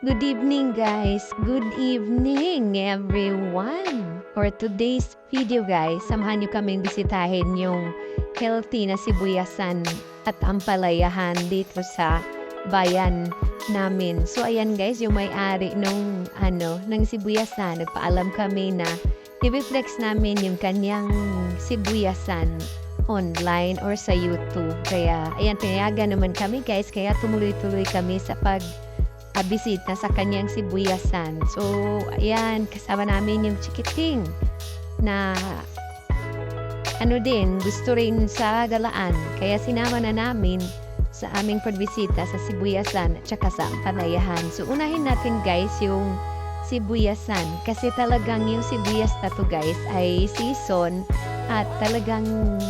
Good evening guys! Good evening everyone! For today's video guys, samahan nyo kaming bisitahin yung healthy na sibuyasan at ampalayahan dito sa bayan namin. So ayan guys, yung may-ari nung ano, ng sibuyasan, nagpaalam kami na i-reflex namin yung kanyang sibuyasan online or sa YouTube. Kaya ayan, pinayagan naman kami guys, kaya tumuloy-tuloy kami sa pag uh, bisita sa kanyang sibuyasan. So, ayan, kasama namin yung chikiting na ano din, gusto rin sa galaan. Kaya sinama na namin sa aming pagbisita sa sibuyasan at saka sa panayahan. So, unahin natin guys yung sibuyasan. Kasi talagang yung sibuyas na to guys ay season at talagang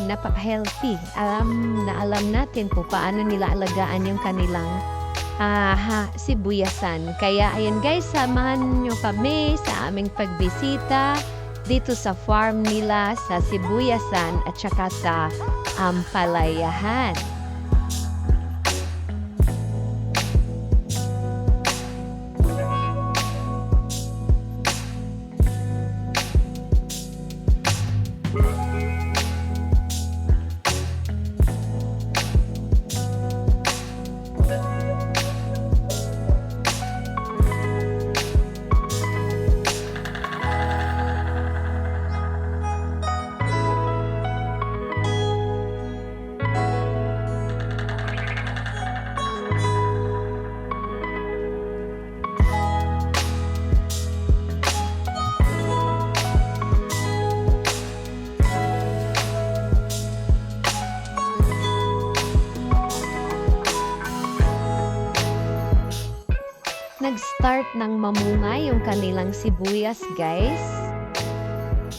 napaka-healthy. Alam na alam natin kung paano nila alagaan yung kanilang ha, sibuyasan. Kaya ayan guys, samahan nyo kami sa aming pagbisita dito sa farm nila sa Sibuyasan at saka sa Ampalayahan. Nag-start ng mamunga yung kanilang sibuyas, guys.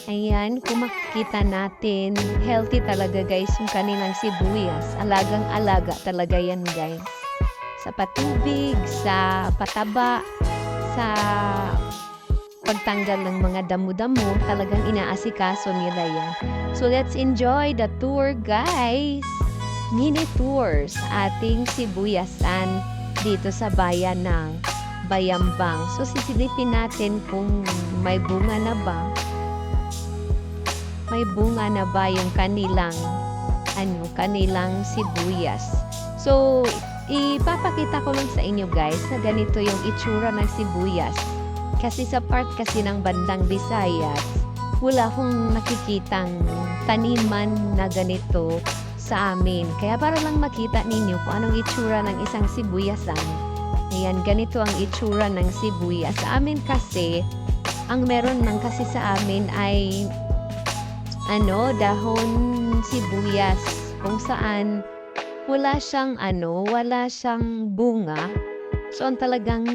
Ayan, kung makikita natin, healthy talaga guys yung kanilang sibuyas. Alagang-alaga talaga yan guys. Sa patubig, sa pataba, sa pagtanggal ng mga damo-damo, talagang inaasikaso nila yan. So let's enjoy the tour guys! Mini tour sa ating sibuyasan dito sa bayan ng Bayambang. So sisilipin natin kung may bunga na ba. May bunga na ba yung kanilang ano, kanilang sibuyas. So ipapakita ko lang sa inyo guys na ganito yung itsura ng sibuyas. Kasi sa part kasi ng bandang Visayas, wala akong nakikitang taniman na ganito sa amin. Kaya para lang makita ninyo kung anong itsura ng isang sibuyasan, Ayan, ganito ang itsura ng sibuyas. Sa amin kasi, ang meron lang kasi sa amin ay ano, dahon sibuyas. Kung saan wala siyang ano, wala siyang bunga. So, ang talagang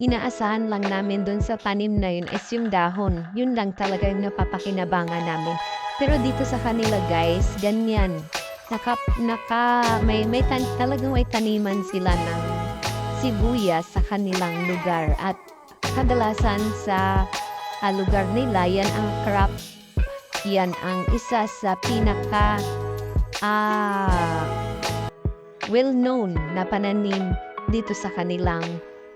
inaasahan lang namin dun sa tanim na yun is yung dahon. Yun lang talaga yung napapakinabangan namin. Pero dito sa kanila guys, ganyan. Naka, naka, may, may tan, talagang may taniman sila ng sibuyas sa kanilang lugar at kadalasan sa uh, lugar nila yan ang crop yan ang isa sa pinaka uh, well known na pananim dito sa kanilang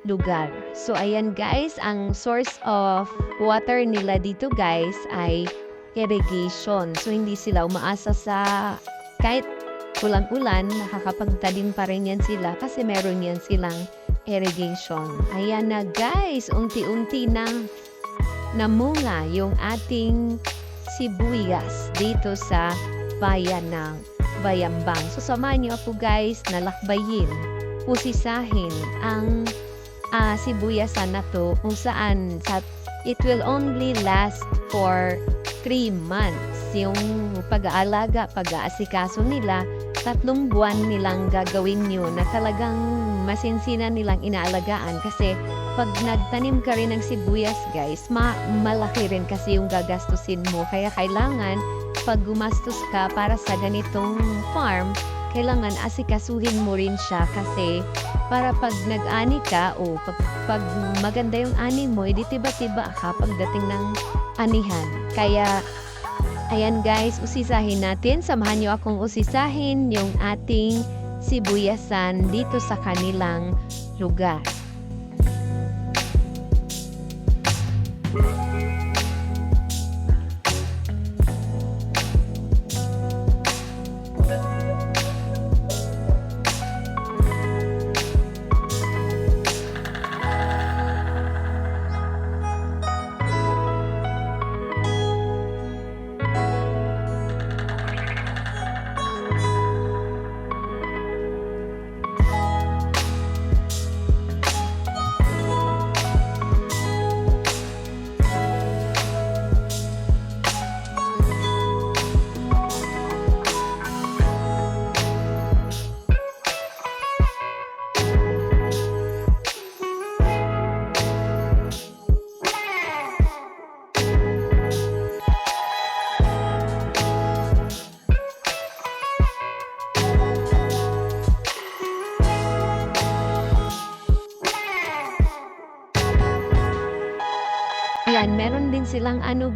lugar. So ayan guys, ang source of water nila dito guys ay irrigation. So hindi sila umaasa sa kahit ulan-ulan, nakakapagtalim pa rin yan sila kasi meron yan silang irrigation. Ayan na guys, unti-unti nang namunga yung ating sibuyas dito sa bayan ng Bayambang. So samahan niyo ako guys na lakbayin, pusisahin ang uh, sibuyasan na to kung saan sa, it will only last for 3 months. Yung pag-aalaga, pag-aasikaso nila tatlong buwan nilang gagawin yun na talagang masinsinan nilang inaalagaan kasi pag nagtanim ka rin ng sibuyas guys, ma malaki rin kasi yung gagastusin mo. Kaya kailangan pag gumastos ka para sa ganitong farm, kailangan asikasuhin mo rin siya kasi para pag nag-ani ka o pag, pag maganda yung ani mo, edi tiba-tiba ka pagdating ng anihan. Kaya Ayan guys, usisahin natin. Samahan nyo akong usisahin yung ating sibuyasan dito sa kanilang lugar.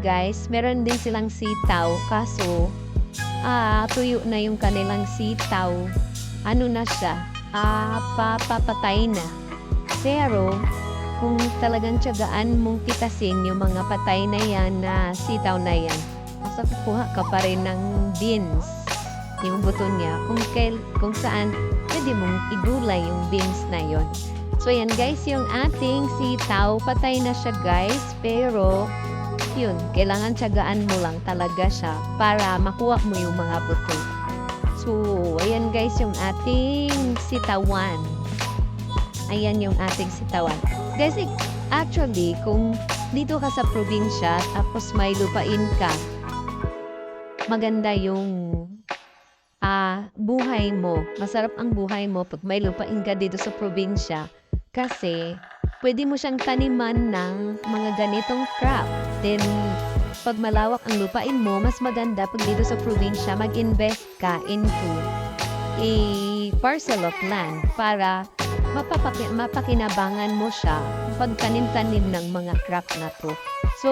Guys, meron din silang sitaw. Kaso, ah, tuyo na yung kanilang sitaw. Ano na siya? Ah, papapatay na. Pero, kung talagang tiyagaan mong pitasin yung mga patay na yan na sitaw na yan, basta kukuha ka pa rin ng beans, yung buto niya, kung, kail, kung saan pwede mong igulay yung beans na yon. So yan guys, yung ating sitaw, patay na siya guys, pero yun, kailangan tiyagaan mo lang talaga siya para makuha mo yung mga buto. So, ayan guys yung ating sitawan. Ayan yung ating sitawan. Guys, actually, kung dito ka sa probinsya, tapos may lupain ka, maganda yung ah buhay mo. Masarap ang buhay mo pag may lupain ka dito sa probinsya. Kasi, pwede mo siyang taniman ng mga ganitong crop. Then, pag malawak ang lupain mo, mas maganda pag dito sa probinsya, mag-invest ka into a parcel of land para mapapaki- mapakinabangan mo siya pagtanim-tanim ng mga crop na to. So,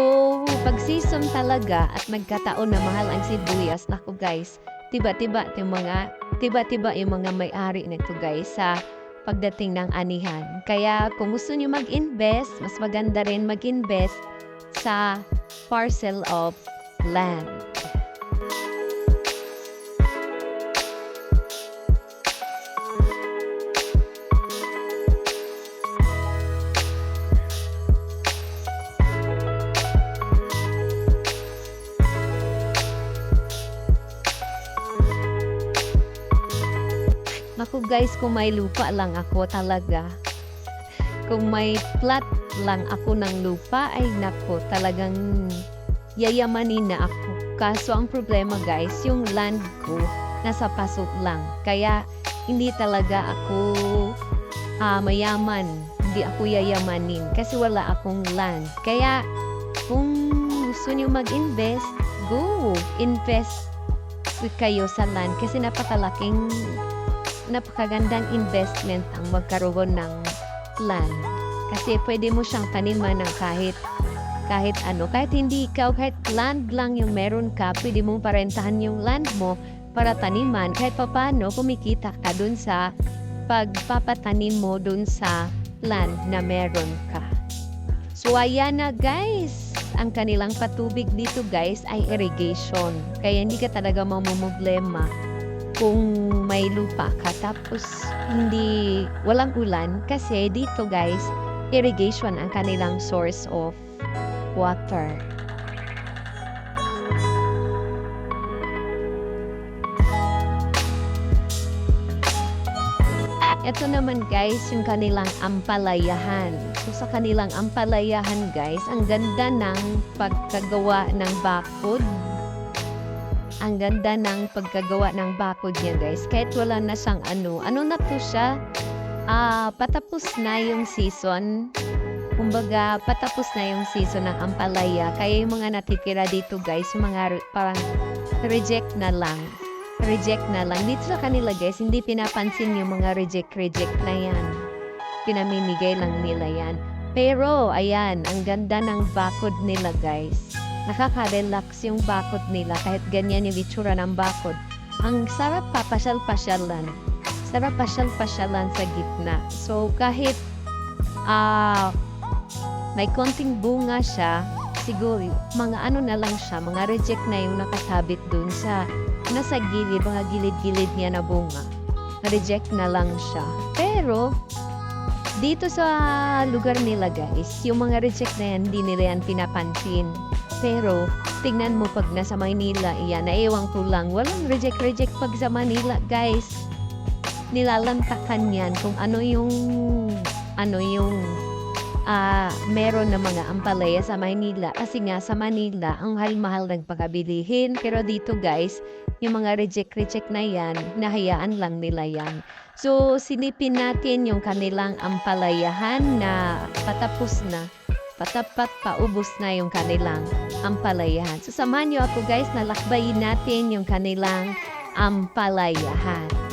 pag season talaga at nagkataon na mahal ang sibuyas, naku guys, tiba-tiba yung mga tiba-tiba yung mga may-ari nito guys sa pagdating ng anihan. Kaya kung gusto niyo mag-invest, mas maganda rin mag-invest sa parcel of land. Naku guys, kung may lupa lang ako talaga. Kung may plot lang ako ng lupa, ay nako, talagang yayamanin na ako. Kaso ang problema guys, yung land ko nasa pasok lang. Kaya hindi talaga ako ah, mayaman. Hindi ako yayamanin kasi wala akong land. Kaya kung gusto niyo mag-invest, go! Invest kayo sa land kasi napakalaking napakagandang investment ang magkaroon ng land. Kasi pwede mo siyang taniman ng kahit kahit ano, kahit hindi ikaw, kahit land lang yung meron ka, pwede mong parentahan yung land mo para taniman. Kahit papano, kumikita ka dun sa pagpapatanim mo dun sa land na meron ka. So, ayan na guys. Ang kanilang patubig dito guys ay irrigation. Kaya hindi ka talaga mamumblema kung may lupa ka tapos hindi walang ulan kasi dito guys irrigation ang kanilang source of water. Ito naman guys, yung kanilang ampalayahan. So sa kanilang ampalayahan guys, ang ganda ng pagkagawa ng bakod ang ganda ng pagkagawa ng bakod niya guys. Kahit wala na siyang ano. Ano na to siya? Ah, patapos na yung season. Kumbaga, patapos na yung season ng ampalaya. Kaya yung mga natitira dito guys, yung mga parang reject na lang. Reject na lang. Dito sa kanila guys, hindi pinapansin yung mga reject-reject na yan. Pinamimigay lang nila yan. Pero, ayan, ang ganda ng bakod nila guys nakaka-relax yung bakod nila kahit ganyan yung itsura ng bakod. Ang sarap papasyal-pasyalan. Sarap pasyal-pasyalan sa gitna. So kahit ah may konting bunga siya, siguro mga ano na lang siya, mga reject na yung nakasabit dun sa nasa gilid, mga gilid-gilid niya na bunga. Reject na lang siya. Pero dito sa lugar nila guys, yung mga reject na yan, hindi nila yan pinapansin. Pero, tingnan mo pag nasa Maynila, iyan, naiwang ko lang, walang reject-reject pag sa Manila, guys. Nilalantakan yan kung ano yung, ano yung, ah, meron na mga ampalaya sa Maynila. Kasi nga, sa Manila, ang mahal-mahal ng pagkabilihin. Pero dito, guys, yung mga reject-reject na yan, nahayaan lang nila yan. So, silipin natin yung kanilang ampalayahan na patapos na patapat paubos na yung kanilang ampalayahan. So samahan niyo ako guys na lakbayin natin yung kanilang ampalayahan.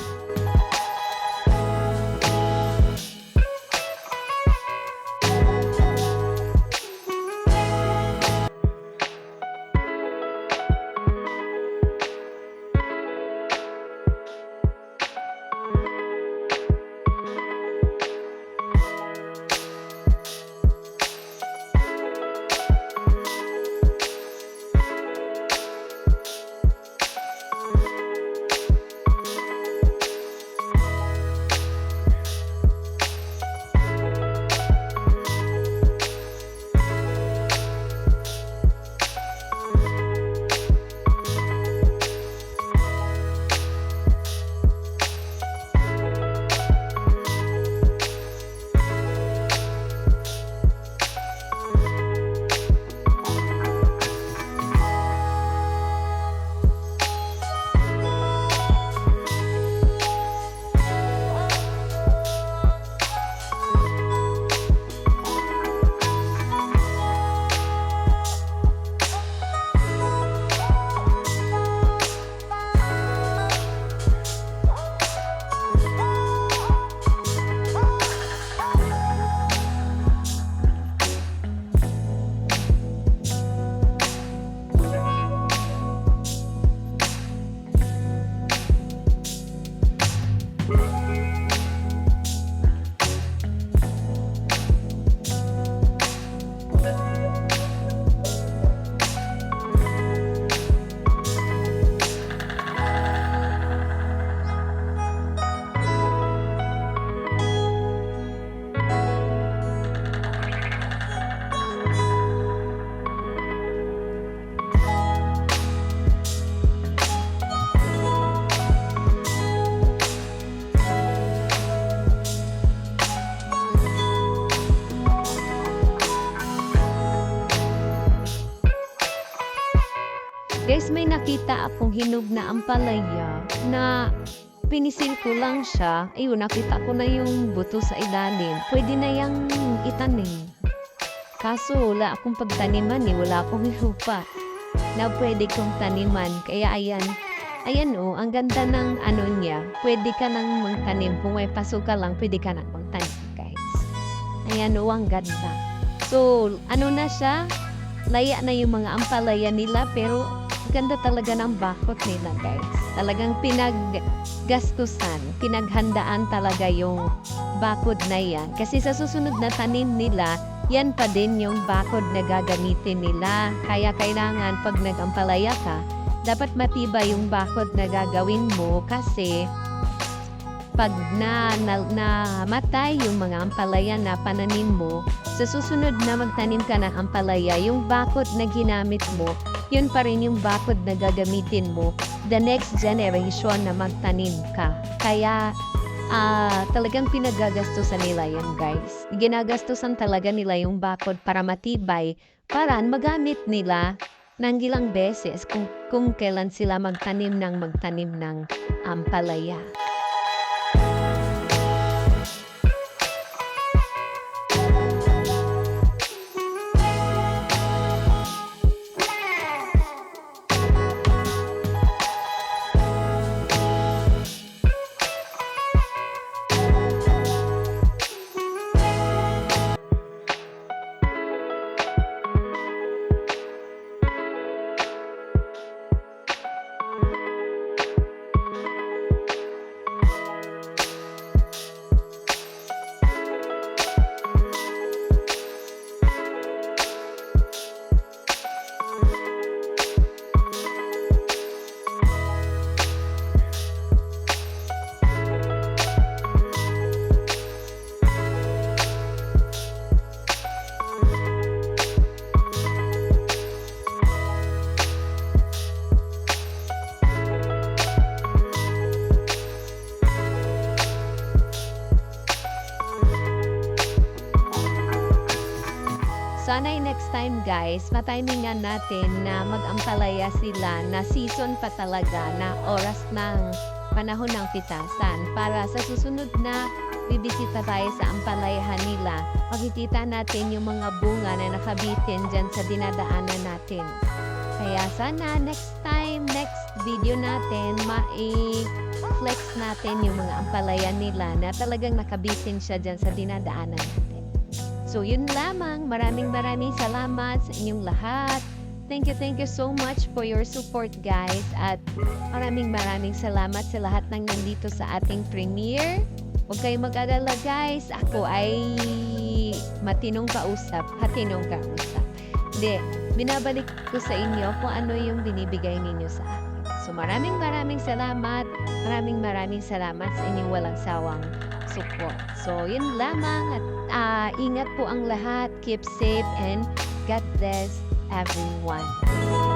Nakita akong hinog na ampalaya na pinisil ko lang siya. Ayun, nakita ko na yung buto sa ilalim. Pwede na yung itanim. Kaso wala akong pagtaniman eh. Wala akong lupa na pwede kong taniman. Kaya ayan, ayan oh, ang ganda ng ano niya. Pwede ka nang magtanim. Kung may paso ka lang, pwede ka nang magtanim, guys. Ayan oh, ang ganda. So, ano na siya? Laya na yung mga ampalaya nila, pero ganda talaga ng bakot nila, guys. Talagang pinaggastusan, pinaghandaan talaga yung bakod na yan. Kasi sa susunod na tanim nila, yan pa din yung bakod na gagamitin nila. Kaya kailangan pag nag-ampalaya ka, dapat matibay yung bakod na gagawin mo kasi pag na, na, namatay yung mga ampalaya na pananim mo, sa susunod na magtanim ka ng ampalaya, yung bakod na ginamit mo, yun pa rin yung bakod na gagamitin mo the next generation na magtanim ka. Kaya ah talagang pinagagastusan nila yan guys. Ginagastusan talaga nila yung bakod para matibay para magamit nila ng ilang beses kung, kung kailan sila magtanim ng magtanim ng ampalaya. Sana'y next time guys, matimingan natin na mag-ampalaya sila na season pa talaga na oras ng panahon ng pitasan para sa susunod na bibisita tayo sa ampalayahan nila, makikita natin yung mga bunga na nakabitin dyan sa dinadaanan natin. Kaya sana next time, next video natin, ma-flex natin yung mga ampalaya nila na talagang nakabitin siya dyan sa dinadaanan natin. So yun lamang. Maraming maraming salamat sa inyong lahat. Thank you, thank you so much for your support guys. At maraming maraming salamat sa lahat ng nandito sa ating premiere. Huwag kayong mag-alala guys. Ako ay matinong kausap. Hatinong kausap. Hindi, binabalik ko sa inyo kung ano yung binibigay ninyo sa akin. So maraming maraming salamat. Maraming maraming salamat sa inyong walang sawang support. So yun lamang at ah, ingat po ang lahat. Keep safe and God bless everyone.